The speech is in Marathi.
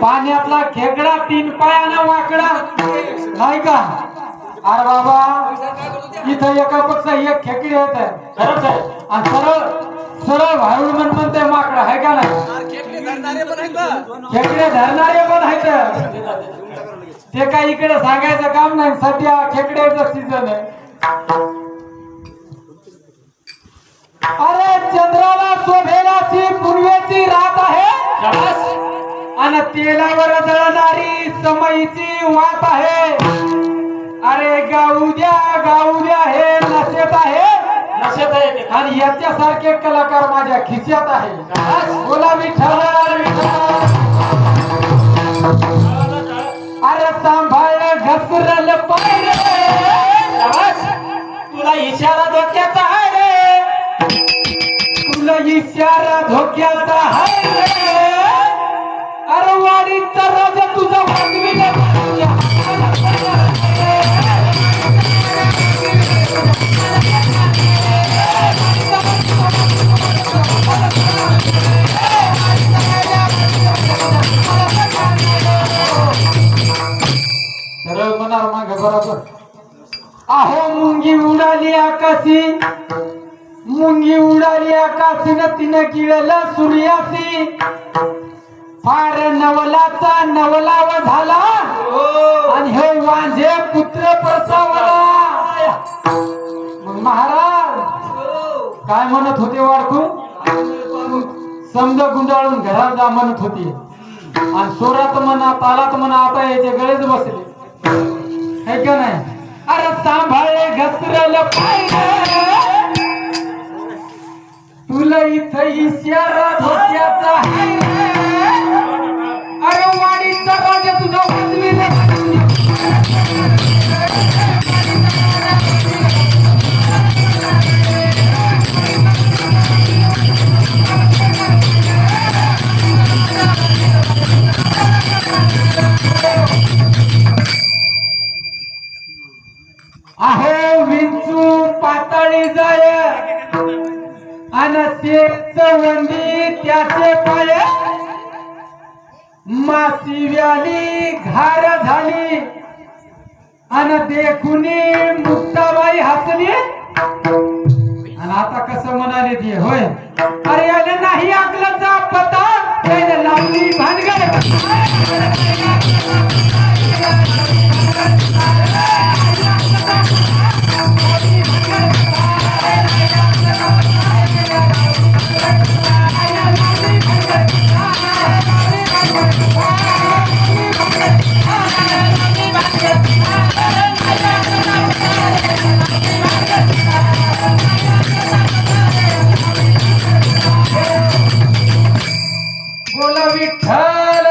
पाण्यातला खेकडा तीन पायानं वाकडा. नाही का? अरे बाबा इथं एका एकापेक्षा एक खेकडी येत. खरंच आहे आणि सरळ सरळ भारूड म्हण म्हणते माकडा आहे का नाही? खेकडे धरणारे पण आहेत. ते काय इकडे सांगायचं काम नाही. सध्या खेकड्याचं सीझन आहे. अरे चंद्राला शोभेला पूर्वेची रात आहे. आणि तेलावर जळणारी समयीची वाट आहे. अरे गाऊ द्या गाऊ द्या हे नशेत आहे. नशेत आहे. आणि याच्यासारखे कलाकार माझ्या खिशात आहे. बोला विठ्ठल. अरे सांभाळ घसरल पाय. तुला इशारा डोक्याचा आहे रे. तुला इशारा धोक्याचा रे. राजा तुझा बरोबर. अहो मुंगी उडाली आकाशी. मुंगी उडाली आकाशीनं तिनं गिळलं सूर्यासी फार नवलाचा नवलाव झाला. आणि हे वांझे पुत्र प्रसावला. मग महाराज काय म्हणत होते वाडकू? समजा गुंडाळून घरात जा म्हणत होती. आणि सोरात म्हणा तालात म्हणा आता याचे गळेच बसले. है का नाही? अरे सांभाळे घसरल पाहिजे तुला इथं इशारा धोक्याचा आहे अहो विंचू पातळी जाय. अन शेत वंदी त्याचे पाय. मासी व्याली घार झाली. अन देखुनी मुक्ताबाई हसली. आणि आता कसं म्हणाले ती होय? अरे आले नाही अकलाचा पता लावली लावली बोला विठ्ठल.